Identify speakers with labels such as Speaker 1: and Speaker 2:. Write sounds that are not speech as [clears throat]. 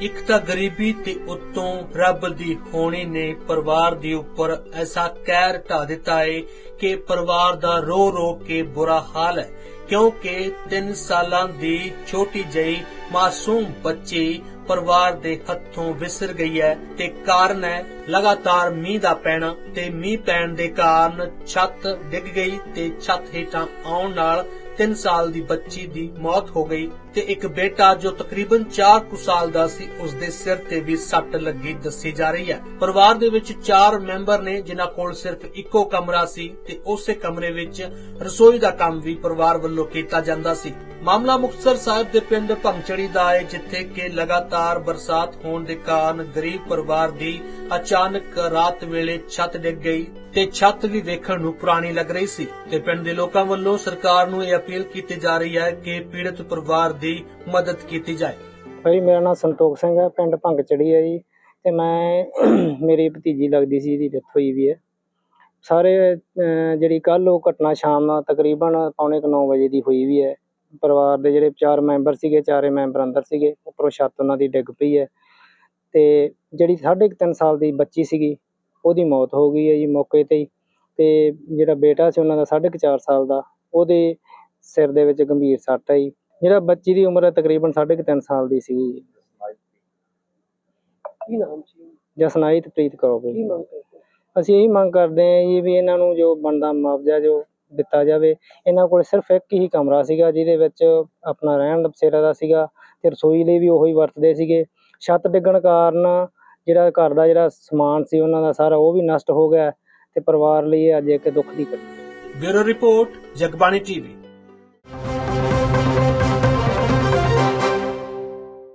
Speaker 1: ਇੱਕ ਤਾਂ ਗਰੀਬੀ ਤੇ ਉਤੋਂ ਰੱਬ ਦੀ ਹੋਣੀ ਨੇ ਪਰਿਵਾਰ ਦੇ ਉੱਪਰ ਐਸਾ ਕਹਿਰ ਢਾ ਦਿੱਤਾ ਏ ਕਿ ਪਰਿਵਾਰ ਦਾ ਰੋ ਰੋ ਕੇ ਬੁਰਾ ਹਾਲ ਹੈ। ਕਿਉਂਕਿ 3 ਸਾਲਾਂ ਦੀ ਛੋਟੀ ਜਿਹੀ ਮਾਸੂਮ ਬੱਚੀ ਪਰਿਵਾਰ ਦੇ ਹੱਥੋਂ ਵਿਸਰ ਗਈ ਹੈ ਤੇ ਕਾਰਨ ਹੈ ਲਗਾਤਾਰ ਮੀਂਹ ਦਾ ਪੈਣਾ ਤੇ ਮੀਂਹ ਪੈਣ ਦੇ ਕਾਰਨ ਛੱਤ ਡਿੱਗ ਗਈ ਤੇ ਛੱਤ ਹੇਠਾਂ ਆਉਣ ਨਾਲ 3 ਸਾਲ ਦੀ ਬੱਚੀ ਦੀ ਮੌਤ ਹੋ ਗਈ। ਤੇ ਇੱਕ ਬੇਟਾ ਜੋ ਤਕਰੀਬਨ 4 ਕੁ ਸਾਲ ਦਾ ਸੀ ਉਸ ਦੇ ਸਿਰ ਤੇ ਵੀ ਸੱਟ ਲੱਗੀ ਦੱਸੀ ਜਾ ਰਹੀ ਹੈ। ਪਰਿਵਾਰ ਦੇ ਵਿੱਚ 4 ਮੈਂਬਰ ਨੇ, ਜਿਨ੍ਹਾਂ ਕੋਲ ਸਿਰਫ ਇੱਕੋ ਕਮਰਾ ਸੀ ਤੇ ਉਸੇ ਕਮਰੇ ਵਿੱਚ ਰਸੋਈ ਦਾ ਕੰਮ ਵੀ ਪਰਿਵਾਰ ਵੱਲੋਂ ਕੀਤਾ ਜਾਂਦਾ ਸੀ। ਮਾਮਲਾ ਮੁਕਤਸਰ ਸਾਹਿਬ ਦੇ ਪਿੰਡ ਭੰਗਚੜੀ ਦਾ ਹੈ, ਜਿੱਥੇ ਕਿ ਲਗਾਤਾਰ ਬਰਸਾਤ ਹੋਣ ਦੇ ਕਾਰਨ ਗਰੀਬ ਪਰਿਵਾਰ ਦੀ ਅਚਾਨਕ ਰਾਤ ਵੇਲੇ ਛੱਤ ਡਿੱਗ ਗਈ ਤੇ ਛੱਤ ਵੀ ਵੇਖਣ ਨੂੰ ਪੁਰਾਣੀ ਲੱਗ ਰਹੀ ਸੀ। ਤੇ ਪਿੰਡ ਦੇ ਲੋਕਾਂ ਵੱਲੋਂ ਸਰਕਾਰ ਨੂੰ ਇਹ ਅਪੀਲ ਕੀਤੀ ਜਾ ਰਹੀ ਹੈ ਕਿ ਪੀੜਤ ਪਰਿਵਾਰ ਦੀ ਮਦਦ ਕੀਤੀ ਜਾਏ।
Speaker 2: ਭਾਈ ਮੇਰਾ ਨਾਮ ਸੰਤੋਖ ਸਿੰਘ ਹੈ ਪਿੰਡ ਭੰਗਚੜੀ ਹੈ ਜੀ। ਤੇ ਮੈਂ [clears throat] ਮੇਰੀ ਭਤੀਜੀ ਲੱਗਦੀ ਸੀ ਜਿਹਦੀ ਡੈਥ ਹੋਈ ਵੀ ਹੈ। ਸਾਰੇ ਅਹ, ਜਿਹੜੀ ਕੱਲ ਉਹ ਘਟਨਾ ਸ਼ਾਮ ਨੂੰ ਤਕਰੀਬਨ ਪੌਣੇ 9 ਵਜੇ ਦੀ ਹੋਈ ਵੀ ਹੈ। ਪਰਿਵਾਰ ਦੇ ਜਿਹੜੇ ਚਾਰ ਮੈਂਬਰ ਸੀਗੇ ਚਾਰੇ ਮੈਂਬਰ ਅੰਦਰ ਸੀਗੇ ਉੱਪਰੋਂ ਛੱਤ ਉਹਨਾਂ ਦੀ ਡਿੱਗ ਪਈ ਹੈ। ਤੇ ਜਿਹੜੀ ਸਾਢੇ ਕੁ ਤਿੰਨ ਸਾਲ ਦੀ ਬੱਚੀ ਸੀਗੀ ਉਹਦੀ ਮੌਤ ਹੋ ਗਈ ਹੈ ਜੀ ਮੌਕੇ ਤੇ ਹੀ। ਤੇ ਜਿਹੜਾ ਬੇਟਾ ਸੀ ਉਹਨਾਂ ਦਾ ਸਾਢੇ ਕੁ ਚਾਰ ਸਾਲ ਦਾ ਉਹਦੇ ਸਿਰ ਦੇ ਵਿੱਚ ਗੰਭੀਰ ਸੱਟ ਹੈ ਜੀ ਜਿਹੜਾ ਬੱਚੀ ਦੀ ਉਮਰ ਹੈ ਤਕਰੀਬਨ ਸਾਢੇ ਕੁ ਤਿੰਨ ਸਾਲ ਦੀ ਸੀਗੀ
Speaker 3: ਕੀ ਨਾਮ ਸੀ?
Speaker 2: ਜਸਨਾਈਤ ਪ੍ਰੀਤ ਕਰੋ
Speaker 3: ਕੀ ਮੰਗ ਕਰਦੇ
Speaker 2: ਅਸੀਂ ਇਹੀ ਮੰਗ ਕਰਦੇ ਹਾਂ ਜੀ ਵੀ ਇਹਨਾਂ ਨੂੰ ਜੋ ਬਣਦਾ ਮੁਆਵਜ਼ਾ ਜੋ ਦਿੱਤਾ ਜਾਵੇ ਇਹਨਾਂ ਕੋਲ ਸਿਰਫ ਇੱਕ ਹੀ ਕਮਰਾ ਸੀਗਾ ਜਿਹਦੇ ਵਿੱਚ ਆਪਣਾ ਰਹਿਣ ਦਾ ਬਸੇਰਾ ਦਾ ਸੀਗਾ ਤੇ ਰਸੋਈ ਲਈ ਵੀ ਉਹੀ ਵਰਤਦੇ ਸੀਗੇ। ਛੱਤ ਡਿੱਗਣ ਕਾਰਨ ਜਿਹੜਾ ਘਰ ਦਾ ਜਿਹੜਾ ਸਮਾਨ ਸੀ ਉਹਨਾਂ ਦਾ ਸਾਰਾ ਉਹ ਵੀ ਨਸ਼ਟ ਹੋ ਗਿਆ ਤੇ ਪਰਿਵਾਰ ਲਈ ਅੱਜ ਇੱਕ ਦੁੱਖ ਦੀ ਘਟਨਾ
Speaker 1: ਬਿਊਰੋ ਰਿਪੋਰਟ ਜਗਬਾਣੀ ਟੀਵੀ।